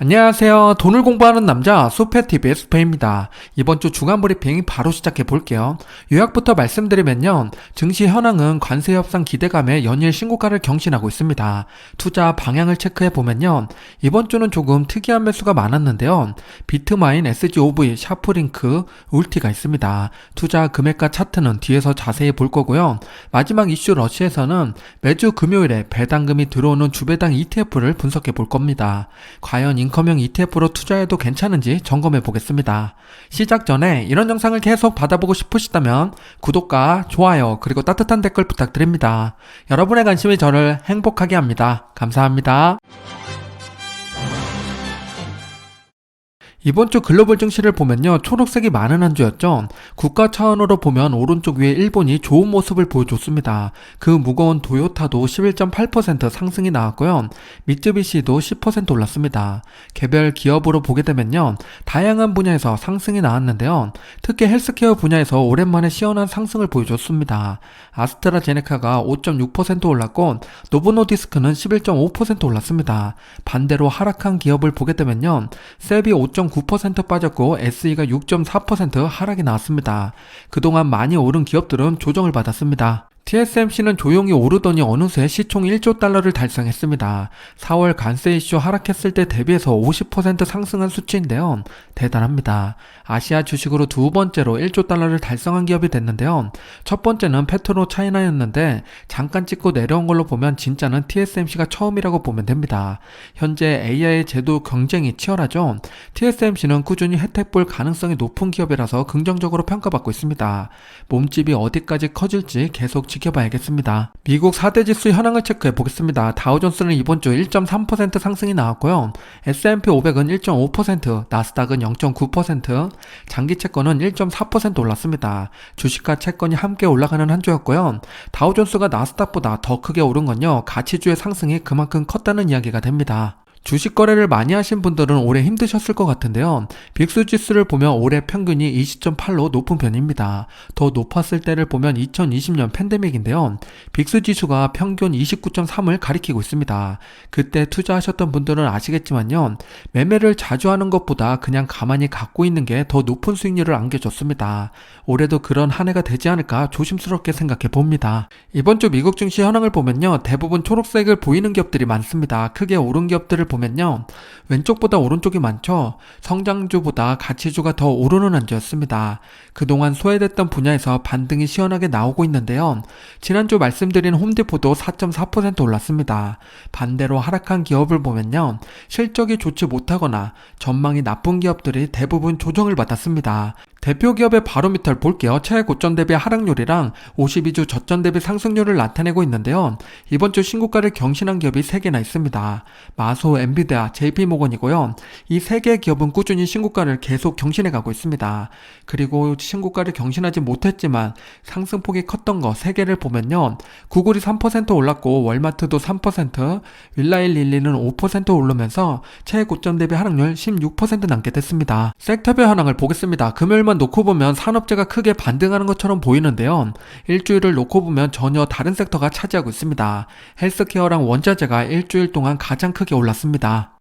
안녕하세요. 돈을 공부하는 남자 수페TV의 수페입니다. 이번 주 주간 브리핑 바로 시작해 볼게요. 요약부터 말씀드리면요. 증시 현황은 관세 협상 기대감에 연일 신고가를 경신하고 있습니다. 투자 방향을 체크해 보면요. 이번 주는 조금 특이한 매수가 많았는데요. 비트마인, SGOV, 샤프링크, 울티가 있습니다. 투자 금액과 차트는 뒤에서 자세히 볼 거고요. 마지막 이슈 러시에서는 매주 금요일에 배당금이 들어오는 주배당 ETF를 분석해 볼 겁니다. 과연 인컴형 ETF로 투자해도 괜찮은지 점검해 보겠습니다. 시작 전에 이런 영상을 계속 받아보고 싶으시다면 구독과 좋아요 그리고 따뜻한 댓글 부탁드립니다. 여러분의 관심이 저를 행복하게 합니다. 감사합니다. 이번 주 글로벌 증시를 보면요. 초록색이 많은 한 주였죠. 국가 차원으로 보면 오른쪽 위에 일본이 좋은 모습을 보여줬습니다. 그 무거운 도요타도 11.8% 상승이 나왔고요. 미쯔비시도 10% 올랐습니다. 개별 기업으로 보게 되면요. 다양한 분야에서 상승이 나왔는데요. 특히 헬스케어 분야에서 오랜만에 시원한 상승을 보여줬습니다. 아스트라제네카가 5.6% 올랐고 노보노디스크는 11.5% 올랐습니다. 반대로 하락한 기업을 보게 되면요. 세비 5.9% 빠졌고 SE가 6.4% 하락이 나왔습니다. 그동안 많이 오른 기업들은 조정을 받았습니다. TSMC는 조용히 오르더니 어느새 시총 1조 달러를 달성했습니다. 4월 관세 이슈 하락했을 때 대비해서 50% 상승한 수치인데요. 대단합니다. 아시아 주식으로 두 번째로 1조 달러를 달성한 기업이 됐는데요. 첫 번째는 페트로 차이나였는데 잠깐 찍고 내려온 걸로 보면 진짜는 TSMC가 처음이라고 보면 됩니다. 현재 AI 제도 경쟁이 치열하죠. TSMC는 꾸준히 혜택 볼 가능성이 높은 기업이라서 긍정적으로 평가받고 있습니다. 몸집이 어디까지 커질지 계속 지 켜봐야겠습니다. 미국 4대 지수 현황을 체크해 보겠습니다. 다우존스는 이번 주 1.3% 상승이 나왔고요. S&P 500은 1.5%, 나스닥은 0.9%, 장기 채권은 1.4% 올랐습니다. 주식과 채권이 함께 올라가는 한 주였고요. 다우존스가 나스닥보다 더 크게 오른 건요. 가치주의 상승이 그만큼 컸다는 이야기가 됩니다. 주식 거래를 많이 하신 분들은 올해 힘드셨을 것 같은데요. 빅스 지수를 보면 올해 평균이 20.8로 높은 편입니다. 더 높았을 때를 보면 2020년 팬데믹인데요. 빅스 지수가 평균 29.3을 가리키고 있습니다. 그때 투자하셨던 분들은 아시겠지만요. 매매를 자주 하는 것보다 그냥 가만히 갖고 있는 게 더 높은 수익률을 안겨줬습니다. 올해도 그런 한 해가 되지 않을까 조심스럽게 생각해 봅니다. 이번 주 미국 증시 현황을 보면요. 대부분 초록색을 보이는 기업들이 많습니다. 크게 오른 기업들을 보면 요. 왼쪽보다 오른쪽이 많죠. 성장주보다 가치주가 더 오르는 한 주였습니다. 그동안 소외됐던 분야에서 반등이 시원하게 나오고 있는데요. 지난주 말씀드린 홈디포도 4.4% 올랐습니다. 반대로 하락한 기업을 보면요. 실적이 좋지 못하거나 전망이 나쁜 기업들이 대부분 조정을 받았습니다. 대표 기업의 바로 밑을 볼게요. 최고점 대비 하락률이랑 52주 저점 대비 상승률을 나타내고 있는데요. 이번 주 신고가를 경신한 기업이 3개나 있습니다. 마소, 엔비디아, JP모건이고요. 이 3개 기업은 꾸준히 신고가를 계속 경신해 가고 있습니다. 그리고 신고가를 경신하지 못했지만 상승폭이 컸던 거 3개를 보면요. 구글이 3% 올랐고 월마트도 3%, 윌라일릴리는 5% 오르면서 최고점 대비 하락률 16% 남게 됐습니다. 섹터별 현황을 보겠습니다. 금요일만 놓고 보면 산업재가 크게 반등하는 것처럼 보이는데요. 일주일을 놓고 보면 전혀 다른 섹터가 차지하고 있습니다. 헬스케어랑 원자재가 일주일 동안 가장 크게 올랐습니다.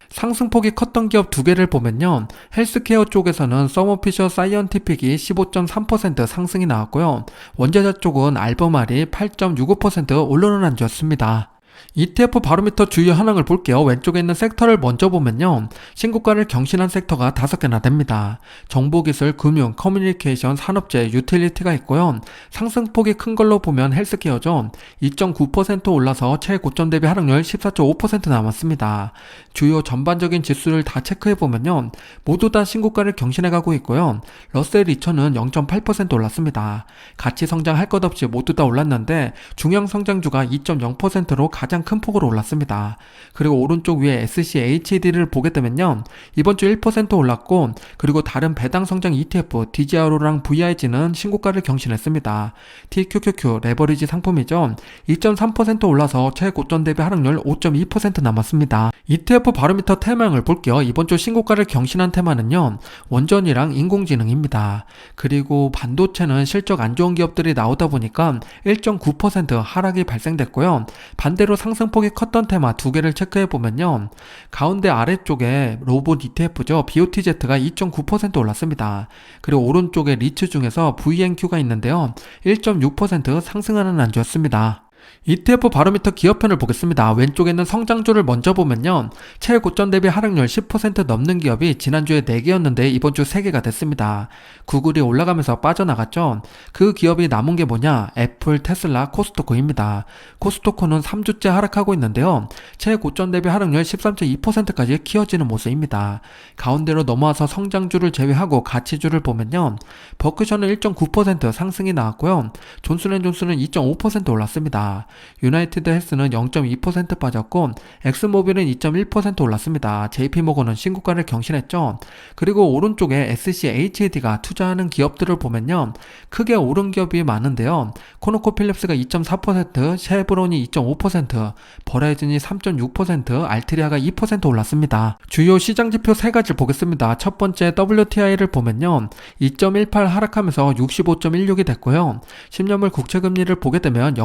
상승폭이 컸던 기업 두 개를 보면요. 헬스케어 쪽에서는 서머피셔 사이언티픽이 15.3% 상승이 나왔고요. 원자재 쪽은 알버말이 8.65% 오르는 한 주였습니다. ETF 바로미터 주요 현황을 볼게요. 왼쪽에 있는 섹터를 먼저 보면요. 신고가를 경신한 섹터가 다섯 개나 됩니다. 정보기술, 금융, 커뮤니케이션, 산업재, 유틸리티가 있고요. 상승폭이 큰 걸로 보면 헬스케어죠. 2.9% 올라서 최고점 대비 하락률 14.5% 남았습니다. 주요 전반적인 지수를 다 체크해 보면요. 모두 다 신고가를 경신해 가고 있고요. 러셀 2000은 0.8% 올랐습니다. 같이 성장할 것 없이 모두 다 올랐는데 중형 성장주가 2.0%로 가장 큰 폭으로 올랐습니다. 그리고 오른쪽 위에 SCHD를 보게 되면요. 이번 주 1% 올랐고 그리고 다른 배당 성장 ETF DJRO랑 VIG는 신고가를 경신했습니다. TQQQ 레버리지 상품이죠. 2.3% 올라서 최고점 대비 하락률 5.2% 남았습니다. ETF 바로미터 테마형을 볼게요. 이번 주 신고가를 경신한 테마는요. 원전이랑 인공지능입니다. 그리고 반도체는 실적 안 좋은 기업들이 나오다 보니까 1.9% 하락이 발생됐고요. 반대로 상승폭이 컸던 테마 두 개를 체크해 보면요. 가운데 아래쪽에 로봇 ETF죠. BOTZ가 2.9% 올랐습니다. 그리고 오른쪽에 리츠 중에서 VNQ가 있는데요. 1.6% 상승하는 안주였습니다. ETF 바로미터 기업편을 보겠습니다. 왼쪽에 있는 성장주를 먼저 보면요. 최고점 대비 하락률 10% 넘는 기업이 지난주에 4개였는데 이번 주 3개가 됐습니다. 구글이 올라가면서 빠져나갔죠. 그 기업이 남은 게 뭐냐? 애플, 테슬라, 코스토코입니다. 코스토코는 3주째 하락하고 있는데요. 최고점 대비 하락률 13.2%까지 키워지는 모습입니다. 가운데로 넘어와서 성장주를 제외하고 가치주를 보면요. 버크셔는 1.9% 상승이 나왔고요. 존슨앤존슨은 2.5% 올랐습니다. 유나이티드 헬스는 0.2% 빠졌고 엑스모빌은 2.1% 올랐습니다. JP모건은 신고가를 경신했죠. 그리고 오른쪽에 SCHAD가 투자하는 기업들을 보면요. 크게 오른 기업이 많은데요. 코노코필립스가 2.4%, 쉐브론이 2.5%, 버라이즌이 3.6%, 알트리아가 2% 올랐습니다. 주요 시장 지표 세 가지 보겠습니다. 첫 번째 WTI를 보면요. 2.18 하락하면서 65.16이 됐고요. 10년물 국채 금리를 보게 되면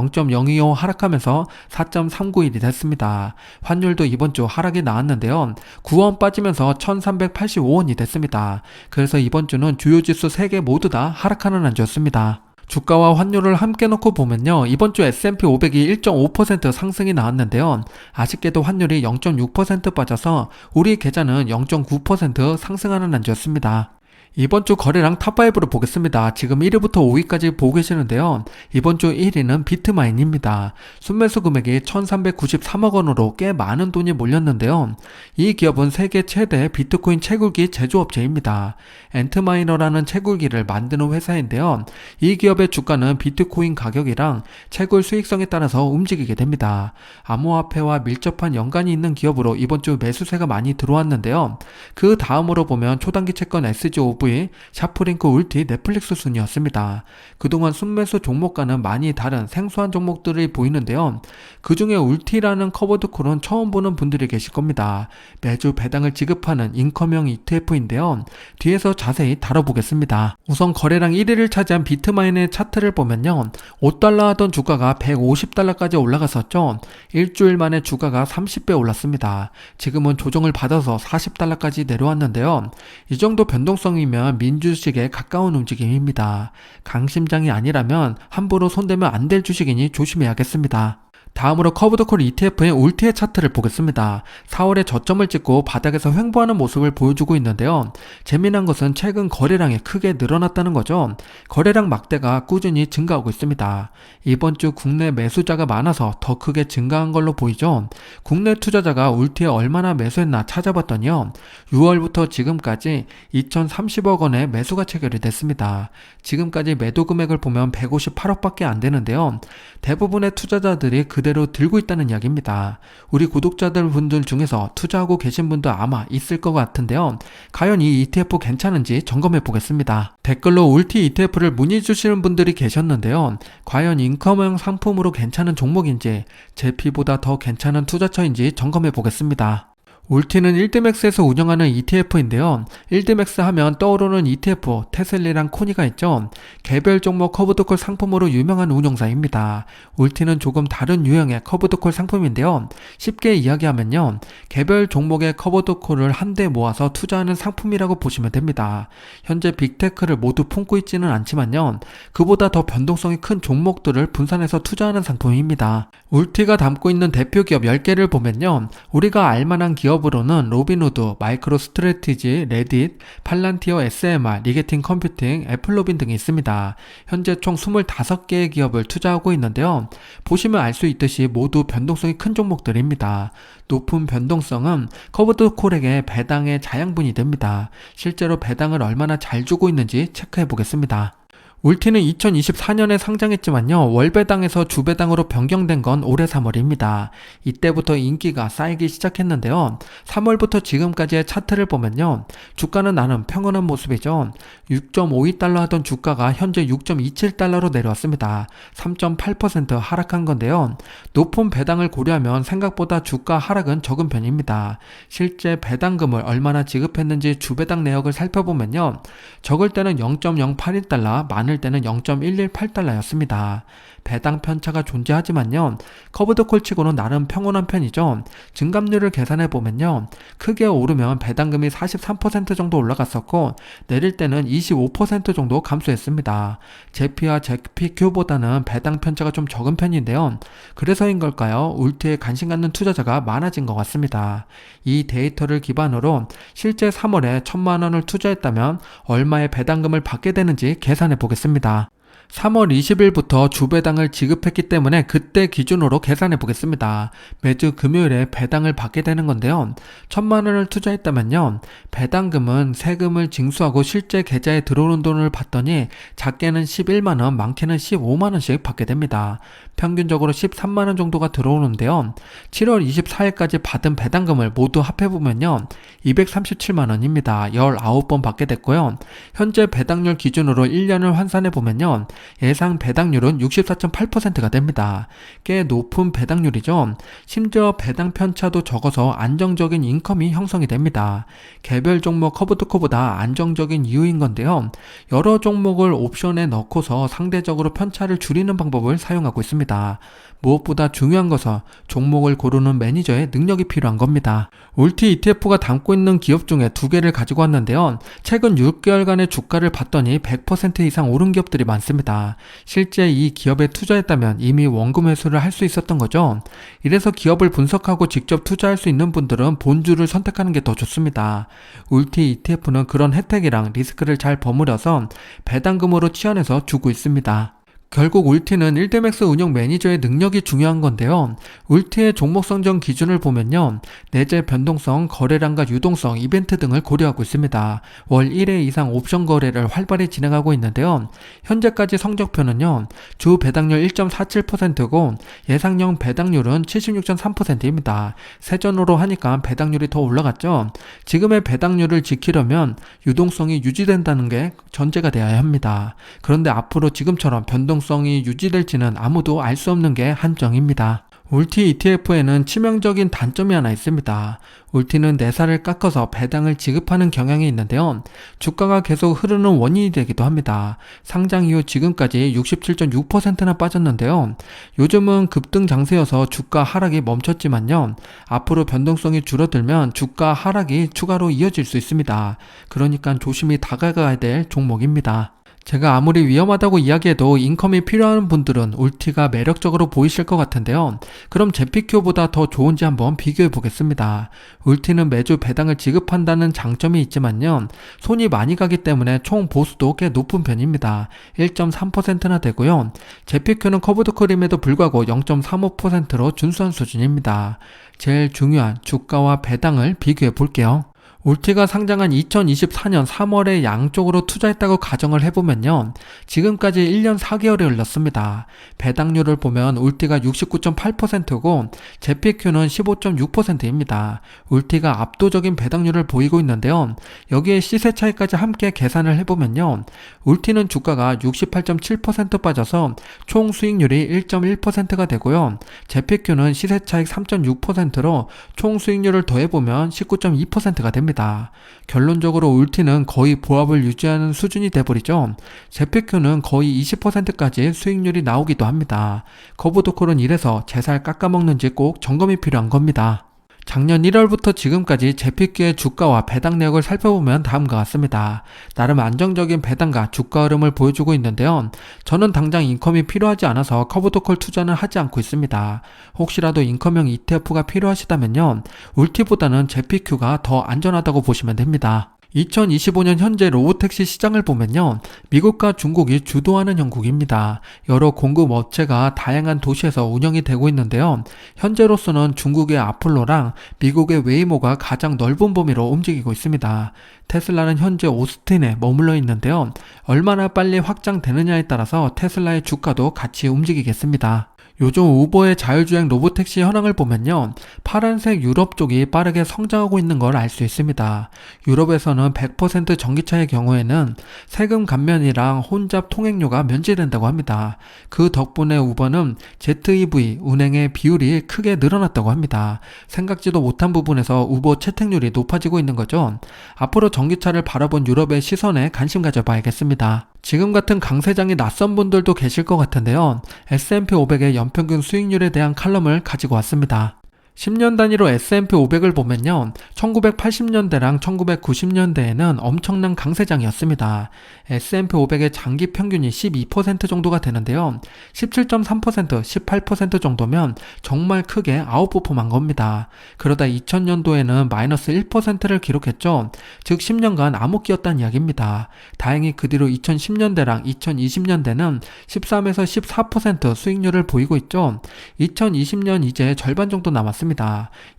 0.025 하락하면서 4.391이 됐습니다. 환율도 이번 주 하락이 나왔는데요. 9원 빠지면서 1385원이 됐습니다. 그래서 이번 주는 주요 지수 3개 모두 다 하락하는 한 주였습니다. 주가와 환율을 함께 놓고 보면요. 이번 주 S&P 500이 1.5% 상승이 나왔는데요. 아쉽게도 환율이 0.6% 빠져서 우리 계좌는 0.9% 상승하는 한 주였습니다. 이번 주 거래량 탑5로 보겠습니다. 지금 1위부터 5위까지 보고 계시는데요. 이번 주 1위는 비트마인입니다. 순매수 금액이 1393억 원으로 꽤 많은 돈이 몰렸는데요. 이 기업은 세계 최대 비트코인 채굴기 제조업체입니다. 엔트마이너라는 채굴기를 만드는 회사인데요. 이 기업의 주가는 비트코인 가격이랑 채굴 수익성에 따라서 움직이게 됩니다. 암호화폐와 밀접한 연관이 있는 기업으로 이번 주 매수세가 많이 들어왔는데요. 그 다음으로 보면 초단기 채권 SG5 5위 샤프링크 울티 넷플릭스 순이었습니다. 그동안 순매수 종목과는 많이 다른 생소한 종목들이 보이는데요. 그 중에 울티라는 커버드콜은 처음 보는 분들이 계실 겁니다. 매주 배당을 지급하는 인컴형 ETF인데요. 뒤에서 자세히 다뤄보겠습니다. 우선 거래량 1위를 차지한 비트마인의 차트를 보면요. 5달러 하던 주가가 150달러까지 올라갔었죠. 일주일 만에 주가가 30배 올랐습니다. 지금은 조정을 받아서 40달러까지 내려왔는데요. 이 정도 변동성이 면 민주주식에 가까운 움직임입니다. 강심장이 아니라면 함부로 손대면 안 될 주식이니 조심해야겠습니다. 다음으로 커브드콜 ETF의 울티의 차트를 보겠습니다. 4월에 저점을 찍고 바닥에서 횡보하는 모습을 보여주고 있는데요. 재미난 것은 최근 거래량이 크게 늘어났다는 거죠. 거래량 막대가 꾸준히 증가하고 있습니다. 이번 주 국내 매수자가 많아서 더 크게 증가한 걸로 보이죠. 국내 투자자가 울티에 얼마나 매수했나 찾아봤더니요. 6월부터 지금까지 2030억 원의 매수가 체결이 됐습니다. 지금까지 매도 금액을 보면 158억밖에 안 되는데요. 대부분의 투자자들이 그대로 들고 있다는 이야기입니다. 우리 구독자들 분들 중에서 투자하고 계신 분도 아마 있을 것 같은데요. 과연 이 ETF 괜찮은지 점검해 보겠습니다. 댓글로 울티 ETF를 문의 주시는 분들이 계셨는데요. 과연 인컴형 상품으로 괜찮은 종목인지, 제 피보다 더 괜찮은 투자처인지 점검해 보겠습니다. 울티는 1드맥스에서 운영하는 ETF인데요. 1드맥스 하면 떠오르는 ETF, 테슬리랑 코니가 있죠. 개별 종목 커브드콜 상품으로 유명한 운용사입니다. 울티는 조금 다른 유형의 커브드콜 상품인데요. 쉽게 이야기하면요. 개별 종목의 커브드콜을 한데 모아서 투자하는 상품이라고 보시면 됩니다. 현재 빅테크를 모두 품고 있지는 않지만요. 그보다 더 변동성이 큰 종목들을 분산해서 투자하는 상품입니다. 울티가 담고 있는 대표 기업 10개를 보면요. 우리가 알만한 기업 으로는 로빈후드, 마이크로 스트레티지, 레딧, 팔란티어 SMR, 리게팅 컴퓨팅, 애플로빈 등이 있습니다. 현재 총 25개의 기업을 투자하고 있는데요. 보시면 알 수 있듯이 모두 변동성이 큰 종목들입니다. 높은 변동성은 커브드 콜에게 배당의 자양분이 됩니다. 실제로 배당을 얼마나 잘 주고 있는지 체크해 보겠습니다. 울티는 2024년에 상장했지만요, 월배당에서 주배당으로 변경된 건 올해 3월입니다. 이때부터 인기가 쌓이기 시작했는데요, 3월부터 지금까지의 차트를 보면요, 주가는 나름 평온한 모습이죠. 6.52달러 하던 주가가 현재 6.27달러로 내려왔습니다. 3.8% 하락한 건데요, 높은 배당을 고려하면 생각보다 주가 하락은 적은 편입니다. 실제 배당금을 얼마나 지급했는지 주배당 내역을 살펴보면요, 적을 때는 0.081달러, 많을 많을 때는 0.118달러였습니다. 배당 편차가 존재하지만요. 커브드콜 치고는 나름 평온한 편이죠. 증감률을 계산해 보면요. 크게 오르면 배당금이 43% 정도 올라갔었고 내릴 때는 25% 정도 감소했습니다. 제피와 제피큐보다는 배당 편차가 좀 적은 편인데요. 그래서인 걸까요? 울트에 관심 갖는 투자자가 많아진 것 같습니다. 이 데이터를 기반으로 실제 3월에 1천만 원을 투자했다면 얼마의 배당금을 받게 되는지 계산해 보겠습니다. 3월 20일부터 주 배당을 지급했기 때문에 그때 기준으로 계산해 보겠습니다. 매주 금요일에 배당을 받게 되는 건데요. 천만 원을 투자했다면요. 배당금은 세금을 징수하고 실제 계좌에 들어오는 돈을 받더니 작게는 11만 원, 많게는 15만 원씩 받게 됩니다. 평균적으로 13만 원 정도가 들어오는데요. 7월 24일까지 받은 배당금을 모두 합해 보면요. 237만 원입니다. 19번 받게 됐고요. 현재 배당률 기준으로 1년을 환산해 보면요. 예상 배당률은 64.8%가 됩니다. 꽤 높은 배당률이죠. 심지어 배당 편차도 적어서 안정적인 인컴이 형성이 됩니다. 개별 종목 커브드코보다 안정적인 이유인 건데요. 여러 종목을 옵션에 넣고서 상대적으로 편차를 줄이는 방법을 사용하고 있습니다. 무엇보다 중요한 것은 종목을 고르는 매니저의 능력이 필요한 겁니다. 울티 ETF가 담고 있는 기업 중에 두 개를 가지고 왔는데요. 최근 6개월간의 주가를 봤더니 100% 이상 오른 기업들이 많습니다. 실제 이 기업에 투자했다면 이미 원금 회수를 할 수 있었던 거죠. 이래서 기업을 분석하고 직접 투자할 수 있는 분들은 본주를 선택하는 게 더 좋습니다. 울티 ETF는 그런 혜택이랑 리스크를 잘 버무려서 배당금으로 치환해서 주고 있습니다. 결국 울티는 1대맥스 운영 매니저의 능력이 중요한 건데요. 울티의 종목 선정 기준을 보면요. 내재 변동성, 거래량과 유동성, 이벤트 등을 고려하고 있습니다. 월 1회 이상 옵션 거래를 활발히 진행하고 있는데요. 현재까지 성적표는요. 주 배당률 1.47%고 예상형 배당률은 76.3%입니다. 세전으로 하니까 배당률이 더 올라갔죠. 지금의 배당률을 지키려면 유동성이 유지된다는 게 전제가 되어야 합니다. 그런데 앞으로 지금처럼 변동 유동성이 유지될지는 아무도 알 수 없는 게 한정입니다. 울티 ETF에는 치명적인 단점이 하나 있습니다. 울티는 내사를 깎아서 배당을 지급하는 경향이 있는데요. 주가가 계속 흐르는 원인이 되기도 합니다. 상장 이후 지금까지 67.6%나 빠졌는데요. 요즘은 급등 장세여서 주가 하락이 멈췄지만요. 앞으로 변동성이 줄어들면 주가 하락이 추가로 이어질 수 있습니다. 그러니까 조심히 다가가야 될 종목입니다. 제가 아무리 위험하다고 이야기해도 인컴이 필요한 분들은 울티가 매력적으로 보이실 것 같은데요. 그럼 제피큐보다 더 좋은지 한번 비교해 보겠습니다. 울티는 매주 배당을 지급한다는 장점이 있지만요. 손이 많이 가기 때문에 총 보수도 꽤 높은 편입니다. 1.3%나 되고요. 제피큐는 커브드 크림에도 불구하고 0.35%로 준수한 수준입니다. 제일 중요한 주가와 배당을 비교해 볼게요. 울티가 상장한 2024년 3월에 양쪽으로 투자했다고 가정을 해보면요. 지금까지 1년 4개월이 흘렀습니다. 배당률을 보면 울티가 69.8%고 제피큐는 15.6%입니다. 울티가 압도적인 배당률을 보이고 있는데요. 여기에 시세 차이까지 함께 계산을 해보면요. 울티는 주가가 68.7% 빠져서 총 수익률이 1.1%가 되고요. 제피큐는 시세 차익 3.6%로 총 수익률을 더해보면 19.2%가 됩니다. 합니다. 결론적으로 울티는 거의 보합을 유지하는 수준이 돼버리죠. 제피큐는 거의 20%까지 수익률이 나오기도 합니다. 거부도콜은 이래서 제살 깎아먹는지 꼭 점검이 필요한 겁니다. 작년 1월부터 지금까지 제피기의 주가와 배당 내역을 살펴보면 다음과 같습니다. 나름 안정적인 배당과 주가 흐름을 보여주고 있는데요. 저는 당장 인컴이 필요하지 않아서 커브도콜 투자는 하지 않고 있습니다. 혹시라도 인컴형 ETF가 필요하시다면요. 울티보다는 제피큐가 더 안전하다고 보시면 됩니다. 2025년 현재 로보택시 시장을 보면요. 미국과 중국이 주도하는 형국입니다. 여러 공급 업체가 다양한 도시에서 운영이 되고 있는데요. 현재로서는 중국의 아플로랑 미국의 웨이모가 가장 넓은 범위로 움직이고 있습니다. 테슬라는 현재 오스틴에 머물러 있는데요. 얼마나 빨리 확장되느냐에 따라서 테슬라의 주가도 같이 움직이겠습니다. 요즘 우버의 자율주행 로보택시 현황을 보면요. 파란색 유럽 쪽이 빠르게 성장하고 있는 걸 알 수 있습니다. 유럽에서는 100% 전기차의 경우에는 세금 감면이랑 혼잡 통행료가 면제된다고 합니다. 그 덕분에 우버는 ZEV 운행의 비율이 크게 늘어났다고 합니다. 생각지도 못한 부분에서 우버 채택률이 높아지고 있는 거죠. 앞으로 전기차를 바라본 유럽의 시선에 관심 가져봐야겠습니다. 지금 같은 강세장이 낯선 분들도 계실 것 같은데요. S&P 500의 연평균 수익률에 대한 칼럼을 가지고 왔습니다. 10년 단위로 S&P 500을 보면요. 1980년대랑 1990년대에는 엄청난 강세장이었습니다. S&P 500의 장기 평균이 12% 정도가 되는데요. 17.3%, 18% 정도면 정말 크게 아웃퍼폼한 겁니다. 그러다 2000년도에는 마이너스 1%를 기록했죠. 즉 10년간 암흑기였다는 이야기입니다. 다행히 그 뒤로 2010년대랑 2020년대는 13에서 14% 수익률을 보이고 있죠. 2020년 이제 절반 정도 남았습니다.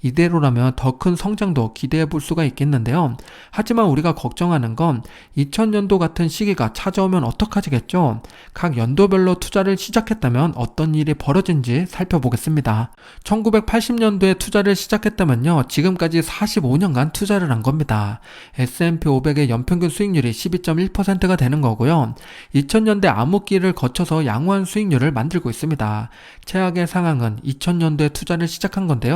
이대로라면 더 큰 성장도 기대해 볼 수가 있겠는데요. 하지만 우리가 걱정하는 건 2000년도 같은 시기가 찾아오면 어떡하지겠죠? 각 연도별로 투자를 시작했다면 어떤 일이 벌어진지 살펴보겠습니다. 1980년도에 투자를 시작했다면요. 지금까지 45년간 투자를 한 겁니다. S&P 500의 연평균 수익률이 12.1%가 되는 거고요. 2000년대 암흑기를 거쳐서 양호한 수익률을 만들고 있습니다. 최악의 상황은 2000년도에 투자를 시작한 건데요.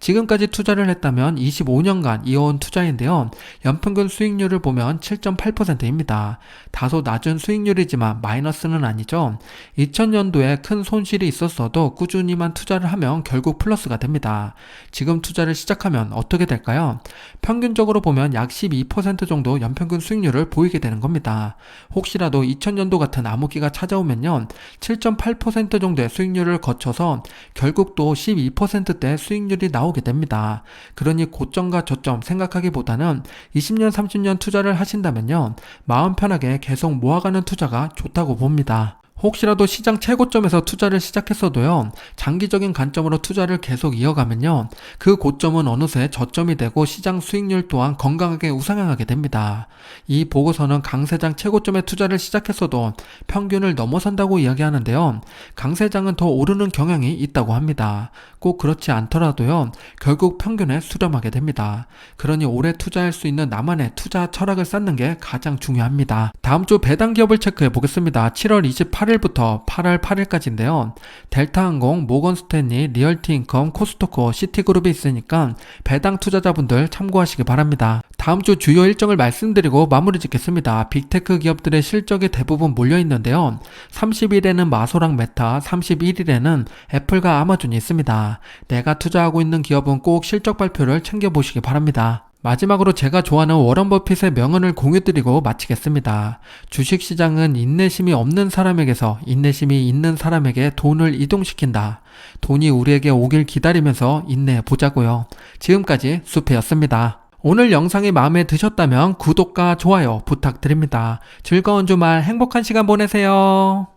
지금까지 투자를 했다면 25년간 이어온 투자인데요. 연평균 수익률을 보면 7.8%입니다. 다소 낮은 수익률이지만 마이너스는 아니죠. 2000년도에 큰 손실이 있었어도 꾸준히만 투자를 하면 결국 플러스가 됩니다. 지금 투자를 시작하면 어떻게 될까요? 평균적으로 보면 약 12% 정도 연평균 수익률을 보이게 되는 겁니다. 혹시라도 2000년도 같은 암흑기가 찾아오면요. 7.8% 정도의 수익률을 거쳐서 결국 또 12%대 수익 률이 나오게 됩니다. 그러니 고점과 저점 생각하기보다는 20년, 30년 투자를 하신다면요. 마음 편하게 계속 모아가는 투자가 좋다고 봅니다. 혹시라도 시장 최고점에서 투자를 시작했어도요, 장기적인 관점으로 투자를 계속 이어가면요, 그 고점은 어느새 저점이 되고 시장 수익률 또한 건강하게 우상향하게 됩니다. 이 보고서는 강세장 최고점에 투자를 시작했어도 평균을 넘어선다고 이야기하는데요, 강세장은 더 오르는 경향이 있다고 합니다. 꼭 그렇지 않더라도요, 결국 평균에 수렴하게 됩니다. 그러니 오래 투자할 수 있는 나만의 투자 철학을 쌓는 게 가장 중요합니다. 다음 주 배당 기업을 체크해 보겠습니다. 7월 28일 부터 8월 8일까지인데요. 델타항공, 모건스탠리, 리얼티인컴, 코스토코, 시티그룹이 있으니까 배당 투자자분들 참고하시기 바랍니다. 다음 주 주요 일정을 말씀드리고 마무리 짓겠습니다. 빅테크 기업들의 실적이 대부분 몰려 있는데요. 30일에는 마소랑 메타, 31일에는 애플과 아마존이 있습니다. 내가 투자하고 있는 기업은 꼭 실적 발표를 챙겨보시기 바랍니다. 마지막으로 제가 좋아하는 워런 버핏의 명언을 공유드리고 마치겠습니다. 주식시장은 인내심이 없는 사람에게서 인내심이 있는 사람에게 돈을 이동시킨다. 돈이 우리에게 오길 기다리면서 인내해 보자고요. 지금까지 수페였습니다. 오늘 영상이 마음에 드셨다면 구독과 좋아요 부탁드립니다. 즐거운 주말 행복한 시간 보내세요.